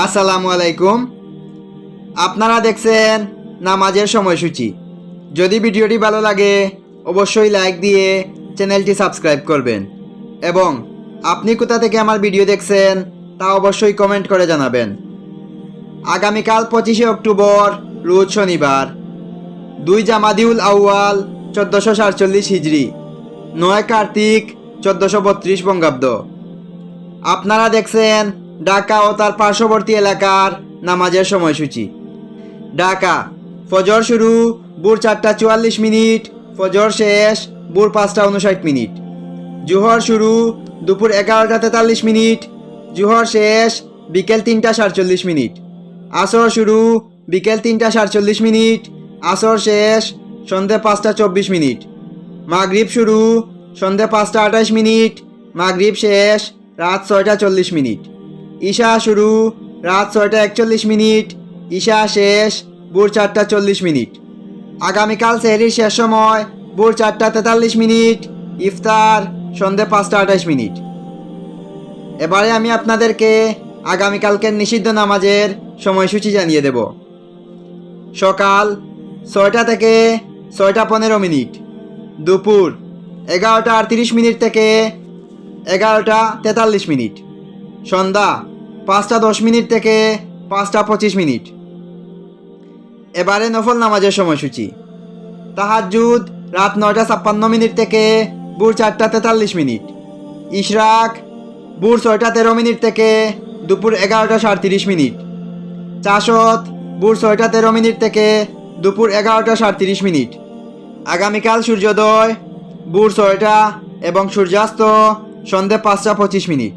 আসসালামু আলাইকুম। আপনারা দেখছেন নামাজের সময়সূচি। যদি ভিডিওটি ভালো লাগে, অবশ্যই লাইক দিয়ে চ্যানেলটি সাবস্ক্রাইব করবেন। এবং আপনি কোথা থেকে আমার ভিডিও দেখছেন, তা অবশ্যই কমেন্ট করে জানাবেন। আগামীকাল পঁচিশে অক্টোবর, রোজ শনিবার, দুই জামাদিউল আউয়াল, চোদ্দোশো সাতচল্লিশ হিজড়ি নয় কার্তিক, চোদ্দোশো বত্রিশ বঙ্গাব্দ। আপনারা দেখছেন ঢাকা ও তার পার্শ্ববর্তী এলাকার নামাজের সময়সূচি। ঢাকা, ফজর শুরু, ভোর চারটা চুয়াল্লিশ মিনিট, ফজর শেষ, ভোর পাঁচটা উনষাট মিনিট। জুহর শুরু, দুপুর এগারোটা তেতাল্লিশ মিনিট, জুহর শেষ, বিকেল তিনটা সাতচল্লিশ মিনিট। আসর শুরু, বিকেল তিনটা সাতচল্লিশ মিনিট, আসর শেষ, সন্ধে পাঁচটা চব্বিশ মিনিট। মাগরিব শুরু, সন্ধে পাঁচটা আঠাশ মিনিট, মাগরিব শেষ, রাত ছয়টা চল্লিশ মিনিট। ঈশা শুরু। রাত ছয়টা একচল্লিশ মিনিট। ঈশা শেষ। ভোর চারটা চল্লিশ মিনিট। আগামীকাল সেহরির শেষ সময়। ভোর চারটা তেতাল্লিশ মিনিট। ইফতার। সন্ধে পাঁচটা আঠাশ মিনিট। এবারে আমি আপনাদেরকে আগামীকালকের নিষিদ্ধ নামাজের সময়সূচি জানিয়ে দেব। সকাল ছয়টা থেকে ছয়টা পনেরো মিনিট। দুপুর এগারোটা আটত্রিশ মিনিট থেকে এগারোটা তেতাল্লিশ মিনিট। সন্ধ্যা পাঁচটা দশ মিনিট থেকে পাঁচটা পঁচিশ মিনিট। এবারে নফল নামাজের সময়সূচি। তাহাজুদ রাত নয়টা ছাপ্পান্ন মিনিট থেকে ভোর চারটা তেতাল্লিশ মিনিট। ইশরাক ভোর ছয়টা তেরো মিনিট থেকে দুপুর এগারোটা সাঁত্রিশ মিনিট। চাষত ভোর ছয়টা তেরো মিনিট থেকে দুপুর এগারোটা সাঁত্রিশ মিনিট। আগামীকাল সূর্যোদয় ভোর ছয়টা এবং সূর্যাস্ত সন্ধে পাঁচটা পঁচিশ মিনিট।